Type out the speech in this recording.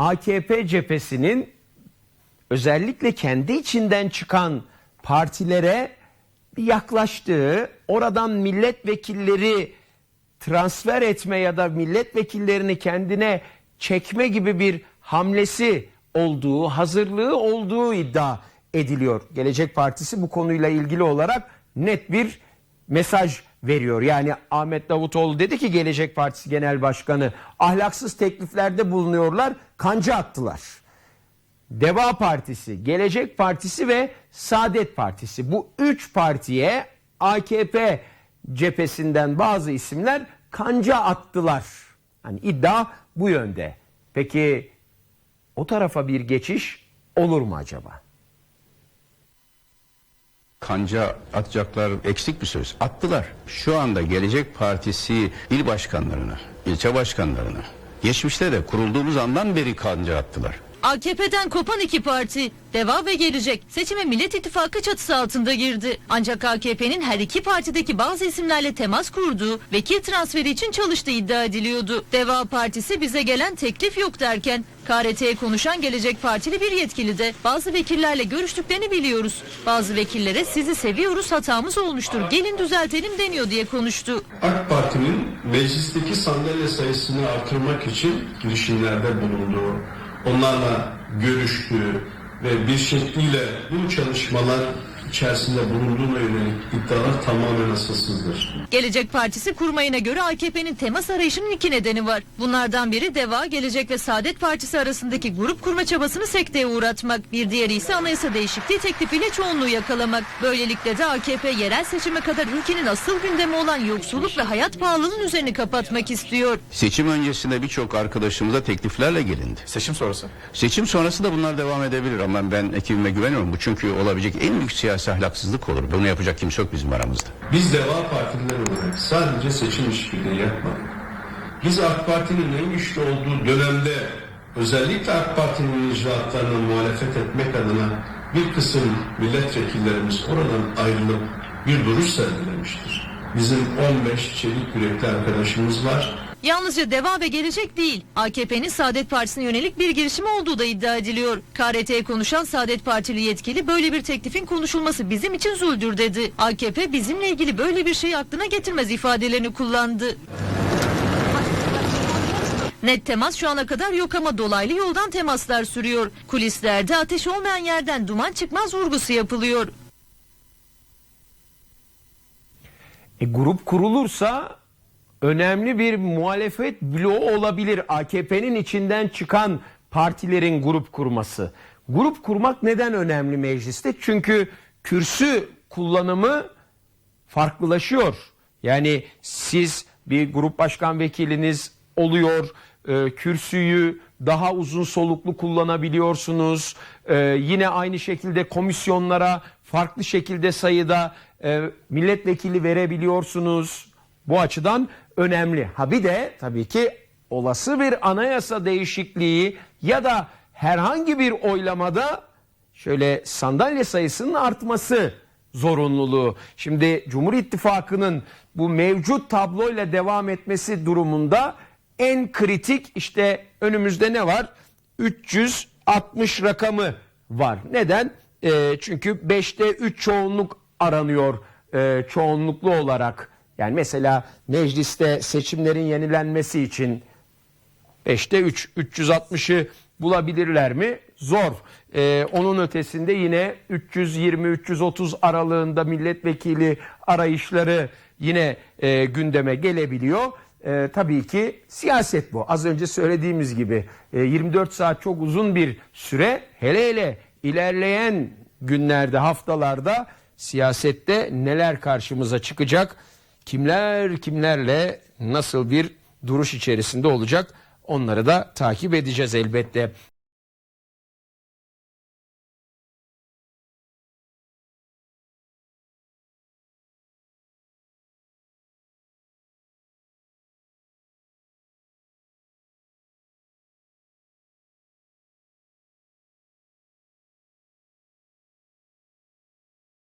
AKP cephesinin özellikle kendi içinden çıkan partilere bir yaklaştığı, oradan milletvekilleri transfer etme ya da milletvekillerini kendine çekme gibi bir hamlesi olduğu, hazırlığı olduğu iddia ediliyor. Gelecek Partisi bu konuyla ilgili olarak net bir mesaj veriyor. Yani Ahmet Davutoğlu dedi ki Gelecek Partisi Genel Başkanı ahlaksız tekliflerde bulunuyorlar, kanca attılar. Deva Partisi, Gelecek Partisi ve Saadet Partisi. Bu üç partiye AKP cephesinden bazı isimler kanca attılar. Hani iddia bu yönde. Peki o tarafa bir geçiş olur mu acaba? Kanca atacaklar eksik bir söz. Attılar. Şu anda Gelecek Partisi il başkanlarını, ilçe başkanlarını, geçmişte de kurulduğumuz andan beri kanca attılar. AKP'den kopan iki parti, Deva ve Gelecek, seçime Millet İttifakı çatısı altında girdi. Ancak AKP'nin her iki partideki bazı isimlerle temas kurduğu, vekil transferi için çalıştığı iddia ediliyordu. Deva Partisi bize gelen teklif yok derken, KRT'ye konuşan Gelecek Partili bir yetkili de bazı vekillerle görüştüklerini biliyoruz. Bazı vekillere sizi seviyoruz hatamız olmuştur gelin düzeltelim deniyor diye konuştu. AK Parti'nin meclisteki sandalye sayısını artırmak için girişimlerde bulunduğu, onlarla görüştüğü ve bir şekliyle bu çalışmalar içerisinde bulunduğuna yönelik iddialar tamamen asılsızdır. Gelecek Partisi kurmayına göre AKP'nin temas arayışının iki nedeni var. Bunlardan biri DEVA, Gelecek ve Saadet Partisi arasındaki grup kurma çabasını sekteye uğratmak. Bir diğeri ise anayasa değişikliği teklifiyle çoğunluğu yakalamak. Böylelikle de AKP yerel seçime kadar ülkenin asıl gündemi olan yoksulluk ve hayat pahalılığının üzerini kapatmak istiyor. Seçim öncesinde birçok arkadaşımıza tekliflerle gelindi. Seçim sonrası. Seçim sonrası da bunlar devam edebilir ama ben ekibime güveniyorum. Bu çünkü olabilecek en büyük siyasi ahlaksızlık olur. Bunu yapacak kimse yok bizim aramızda. Biz Deva Partililer olarak sadece seçim işbirliği yapmadık. Biz AK Parti'nin en güçlü olduğu dönemde özellikle AK Parti'nin icraatlarına muhalefet etmek adına bir kısım milletvekillerimiz oradan ayrılıp bir duruş sergilemiştir. Bizim 15 çelik yürekli arkadaşımız var. Yalnızca DEVA ve Gelecek değil, AKP'nin Saadet Partisi'ne yönelik bir girişimi olduğu da iddia ediliyor. KRT'ye konuşan Saadet Partili yetkili böyle bir teklifin konuşulması bizim için zuldür dedi. AKP bizimle ilgili böyle bir şeyi aklına getirmez ifadelerini kullandı. Net temas şu ana kadar yok ama dolaylı yoldan temaslar sürüyor. Kulislerde ateş olmayan yerden duman çıkmaz vurgusu yapılıyor. E, grup kurulursa önemli bir muhalefet bloğu olabilir. AKP'nin içinden çıkan partilerin grup kurması. Grup kurmak neden önemli mecliste? Çünkü kürsü kullanımı farklılaşıyor. Yani siz bir grup başkan vekiliniz oluyor, e, kürsüyü daha uzun soluklu kullanabiliyorsunuz. E, yine aynı şekilde komisyonlara farklı şekilde sayıda e, milletvekili verebiliyorsunuz. Bu açıdan önemli. Ha bir de tabii ki olası bir anayasa değişikliği ya da herhangi bir oylamada şöyle sandalye sayısının artması zorunluluğu. Şimdi Cumhur İttifakı'nın bu mevcut tabloyla devam etmesi durumunda en kritik işte önümüzde ne var? 360 rakamı var. Neden? Ee, çünkü 5'te 3 çoğunluk aranıyor e, çoğunluklu olarak. Yani mesela mecliste seçimlerin yenilenmesi için 5'te 3, 360'ı bulabilirler mi? Zor. Ee, onun ötesinde yine 320-330 aralığında milletvekili arayışları yine e, gündeme gelebiliyor. E, tabii ki siyaset bu. Az önce söylediğimiz gibi e, 24 saat çok uzun bir süre. Hele hele ilerleyen günlerde, haftalarda siyasette neler karşımıza çıkacak? Kimler kimlerle nasıl bir duruş içerisinde olacak? Onları da takip edeceğiz elbette.